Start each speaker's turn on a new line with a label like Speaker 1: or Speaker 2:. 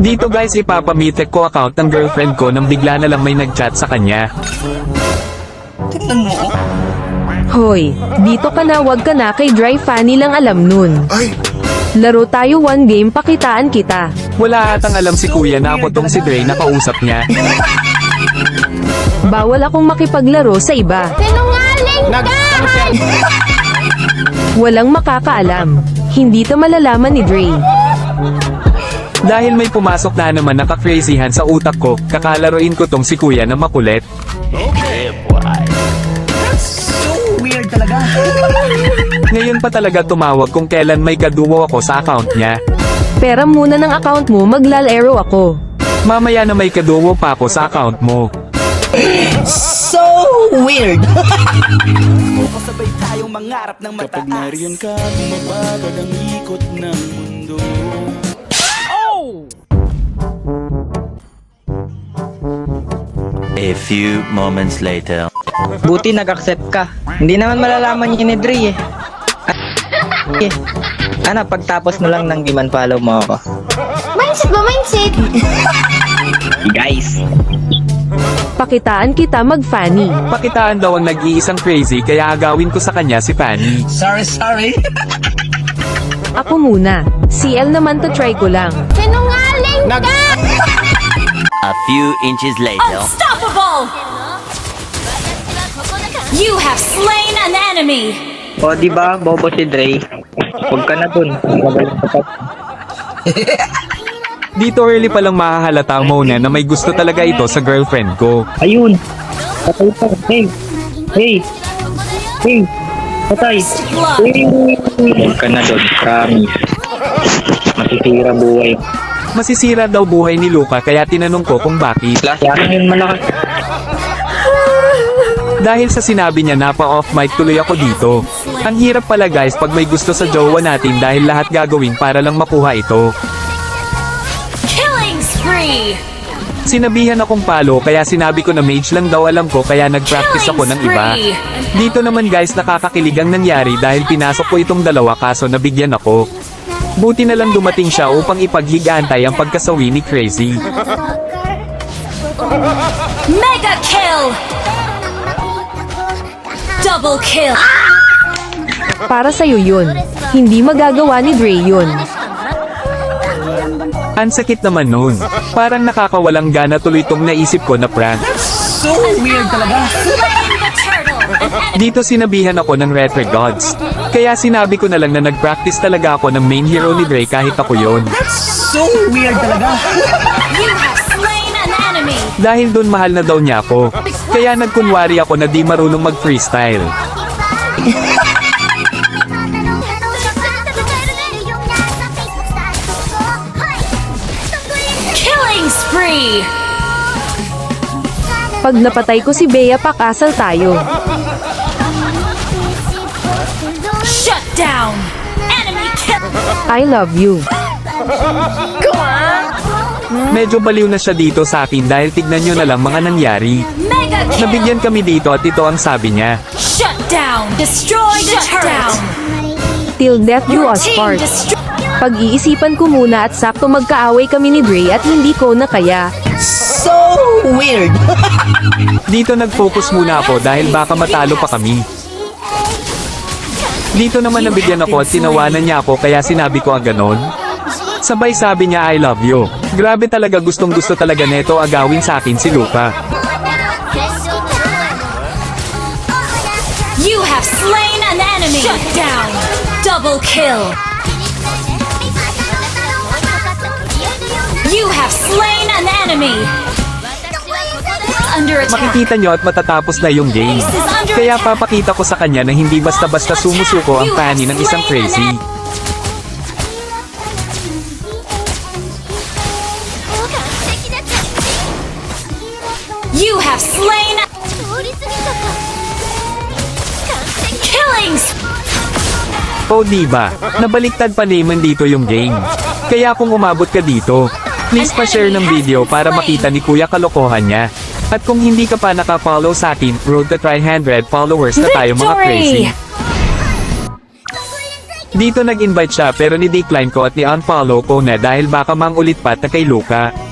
Speaker 1: Dito guys ipapamitek ko account ng girlfriend ko nang bigla na lang may nagchat sa kanya.
Speaker 2: Tingnan mo. oh.
Speaker 3: Hoy, dito ka na wag ka na kay Dry Fanny lang alam nun.
Speaker 4: Ay,
Speaker 3: Laro tayo one game pakitaan kita.
Speaker 1: Wala atang alam si kuya na ako tong si Dre na kausap niya.
Speaker 3: Bawal akong makipaglaro sa iba.
Speaker 5: Sinungaling ka!
Speaker 3: Walang makakaalam. Hindi to malalaman ni Dre.
Speaker 1: Dahil may pumasok na naman naka-crazyhan sa utak ko, kakalaruin ko tong si kuya na makulit.
Speaker 2: So weird talaga.
Speaker 1: Ngayon pa talaga tumawag kung kailan may kaduwo ako sa account niya.
Speaker 3: Pera muna ng account mo maglalaro ako.
Speaker 1: Mamaya na may kaduwo pa ako sa account mo.
Speaker 2: So weird.
Speaker 6: Sabay tayong mangarap ng mataas Kapag nariyan ka, mabagal ang ikot ng
Speaker 7: few moments later.
Speaker 8: Buti nag-accept ka. Hindi naman malalaman yun ni Dre eh. Eh. Ano, pagtapos mo lang nang di man follow mo ako.
Speaker 5: Mindset ba, mindset?
Speaker 8: Guys,
Speaker 3: Pakitaan kita mag-Fanny.
Speaker 1: Pakitaan daw ang nag-iisang crazy kaya agawin ko sa kanya si Fanny.
Speaker 2: Sorry, sorry.
Speaker 3: Ako muna. CL naman to try ko lang.
Speaker 5: Sinungaling ka!
Speaker 7: A few inches later.
Speaker 9: Unstoppable! You have slain an enemy!
Speaker 8: o di ba, bobo si Dre. Huwag ka na dun.
Speaker 1: Dito early pa lang mahahalata mo na na may gusto talaga ito sa girlfriend ko.
Speaker 8: Ayun. Patay pa. Hey. Hey. Hey. Patay. Hey. Huwag ka na dun. Promise. Masisira buhay.
Speaker 1: Masisira daw buhay ni Luca kaya tinanong ko kung bakit. Dahil sa sinabi niya na pa off mic tuloy ako dito. Ang hirap pala guys pag may gusto sa jowa natin dahil lahat gagawin para lang makuha ito.
Speaker 9: Killing spree!
Speaker 1: Sinabihan akong palo kaya sinabi ko na mage lang daw alam ko kaya nag-practice ako ng iba. Dito naman guys nakakakilig ang nangyari dahil pinasok ko itong dalawa kaso nabigyan ako. Buti na lang dumating siya upang ipaghigantay ang pagkasawi ni Crazy.
Speaker 9: Mega kill! Double kill!
Speaker 3: Para sa'yo yun. Hindi magagawa ni Dre yun.
Speaker 1: Ang sakit naman nun. Parang nakakawalang gana tuloy tong naisip ko na prank.
Speaker 2: So weird talaga.
Speaker 1: Dito sinabihan ako ng Retro Gods. Kaya sinabi ko na lang na nag-practice talaga ako ng main hero ni Dre kahit ako yon.
Speaker 2: So weird talaga.
Speaker 9: You have slain an enemy!
Speaker 1: Dahil dun mahal na daw niya ako. Kaya nagkunwari ako na di marunong mag-freestyle.
Speaker 3: Pag napatay ko si Bea pakasal tayo.
Speaker 9: Shut down! Enemy kill!
Speaker 3: I love you.
Speaker 1: Medyo baliw na siya dito sa akin dahil tignan nyo na lang mga nangyari.
Speaker 9: Mega kill!
Speaker 1: Nabigyan kami dito at ito ang sabi niya.
Speaker 9: Shut down! Destroy the turret!
Speaker 3: Till death do us part. Pag-iisipan ko muna at sakto magkaaway kami ni Dre at hindi ko na kaya.
Speaker 2: So weird.
Speaker 1: Dito nag-focus muna ako dahil baka matalo pa kami. Dito naman nabigyan ako at tinawanan niya ako kaya sinabi ko ang ganon. Sabay sabi niya I love you. Grabe talaga gustong gusto talaga neto agawin sa akin si Luca.
Speaker 9: You have slain an enemy! Shut down! Double kill! You have slain an enemy! Under attack!
Speaker 1: Makikita nyo at matatapos na yung game. Kaya papakita ko sa kanya na hindi basta-basta sumusuko ang pani ng isang crazy.
Speaker 9: You have slain... Killing spree!
Speaker 1: O diba, nabaliktad pa naman dito yung game. Kaya kung umabot ka dito, please pa-share ng video para makita ni Kuya kalokohan niya. At kung hindi ka pa naka-follow sa akin, road to 300 followers na tayo mga crazy. Dito nag-invite siya pero ni-decline ko at ni-unfollow ko na dahil baka mangulit pa ta kay Luka.